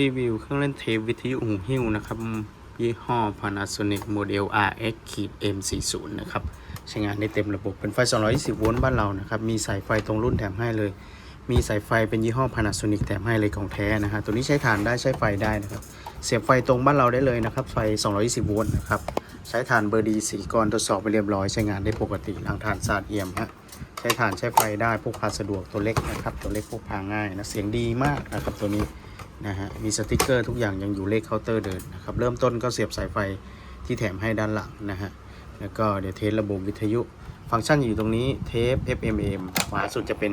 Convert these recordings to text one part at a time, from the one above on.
รีวิวเครื่องเล่นเทปวิทยุหูหิ้วนะครับ ยี่ห้อ Panasonic Model RX M40 นะครับ ใช้งานได้เต็มระบบ เป็นไฟ 220 โวลต์บ้านเรานะครับ มีสายไฟตรงรุ่นแถมให้เลย มีสายไฟเป็นยี่ห้อ Panasonic แถมให้เลยของแท้นะฮะตัวนี้ใช้ถ่านได้ใช้ไฟได้นะครับ เสียบไฟตรงบ้านเราได้เลยนะครับ ไฟ 220 โวลต์นะครับ ใช้ถ่านเบอร์ดีสีกรทดสอบไปเรียบร้อย ใช้งานได้ปกติหล้างถ่านสะอาดเอี่ยมฮะใช้ถ่านใช้ไฟได้พกพาสะดวกตัวเล็กนะครับ ตัวเล็กพกพาง่ายนะ เสียงดีมากนะครับตัวนี้ นะฮะมีสติกเกอร์ทุกอย่างยังอยู่เลขเคาน์เตอร์เดินนะครับเริ่มต้นก็เสียบสายไฟที่แถมให้ด้านหลังนะฮะแล้วก็เดี๋ยวเทสระบบวิทยุ ฟังก์ชันอยู่ตรงนี้เทป FM AM ขวาสุดจะเป็น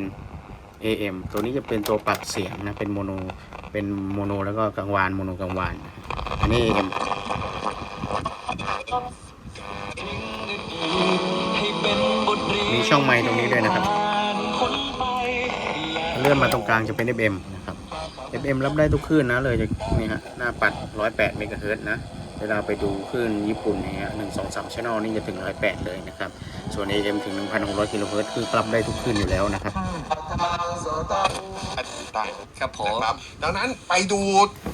AM ตัวนี้จะเป็นตัวปรับเสียงนะเป็นโมโนเป็นโมโนแล้วก็กังวานโมโนกังวานอันนี้ AM มีช่องไมค์ตรงนี้ด้วยนะครับ เลื่อนมาตรงกลางจะเป็น FM นะครับ FM รับได้ทุกคลื่นนะเลยจะนี่ฮะหน้าปัด 108 เมกะเฮิรตซ์นะ เวลาไปดูคลื่นญี่ปุ่นอย่างเงี้ย1 2 3 channel นี่จะถึง 108 เลยนะครับ ส่วน AM ถึง 1,600 กิโลเฮิรตซ์คือรับได้ทุกคลื่นอยู่แล้วนะครับครับผมนะครับดังนั้นไปดู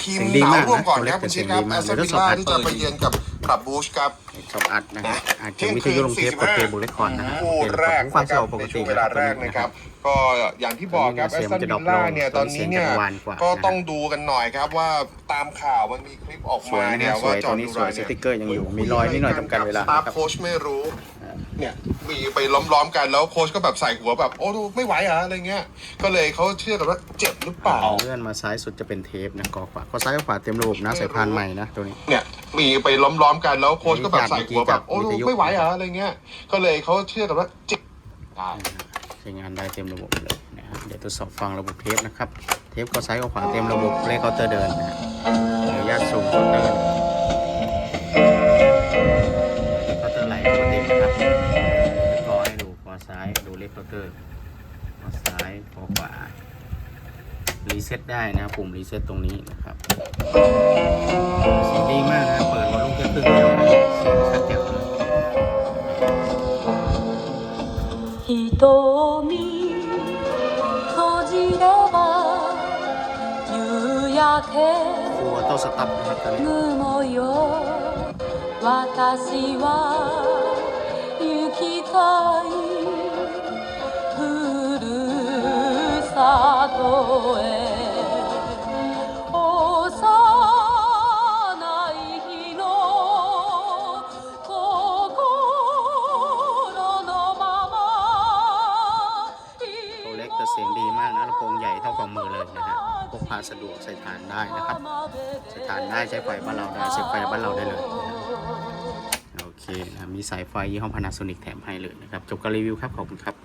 ทีมเสียงดีมากร่วมก่อนนะนะครับตัวเล็กคุณชิดครับเป็นแอเสีสยงดีตัมากนวิลล่าเดี๋ยวทดสอบที่จะไปเยือนกับ คลับบูชครับชอบอัดนะฮะอาจจะวิทยุลงเทปกับเทปบุเล็กคอนนะฮะคู่โอเคแรกผู้ฟังนะคจะรับออกปกในติช่วงเวลาแรกนะครับ ก็อย่างที่บอกครับแอสตันวิลล่าเนี่ยตอนนี้เนี่ยก็ต้องดูกันหน่อยครับว่าตามข่าวมันมีคลิปออกสวมายนะเนี่ฮะยสวว่ายจตัอวห์นนี้ดูสไรวยสเนี่ย ติ๊กเกอร์ยังอยู่มีรอยนิดหน่อยจำกัดเวลาสตานะร์ครับ โค้ชไม่รู้ เนี่ย มีไปล้อมๆกันแล้วโค้ชก็แบบใส่หัวแบบ โอ้ดูไม่ไหวเหรอะอะไรเงี้ย ก็เลยเขาเชื่อกันว่าเจ็บหรือเปล่า เลื่อนมาซ้ายสุดจะเป็นเทปนะกอขวาก็ซ้ายกับขวาเต็มระบบนะสายพานใหม่นะตัวนี้ เนี่ย มีไปล้อมๆกันแล้วโค้ชก็แบบใส่หัวแบบโอ้ดูไม่ไหวเหรอะอะไรเงี้ย ก็เลยเขาเชื่อกันว่าเจ็บได้ใช้งานได้เต็มระบบเลยนะฮะเดี๋ยวทดสอบฟังระบบเทปนะครับ เทปก็ซ้ายกับขวาเต็มระบบเลขเคาน์เตอร์เดินนะฮะเดี๋ยวญาตสูงเคาน์เตอร์เคาน์เตอร์ไหลปกตินะครับแล้วก็ให้ดูขวาซ้ายดูเลขเคาน์เตอร์ขวาซ้ายขวาขวารีเซ็ตได้นะครับปุ่มรีเซ็ตตรงนี้นะครับ 瞳。閉じれば夕焼け。雲よ。私は行きたい。ふるさとへ。ากนะลำโพงใหญ่เท่าฝ่ามือเลยนะฮะพกพาสะดวกใส่ฐานได้นะครับใส่ฐานได้ใช้ไฟบ้านเราได้ใช้ไฟบ้านเราได้เลยนะฮะโอเคนะมีสายไฟยี่ห้อพานาโซนิกแถมให้เลยนะครับจบการรีวิวครับขอบคุณครับ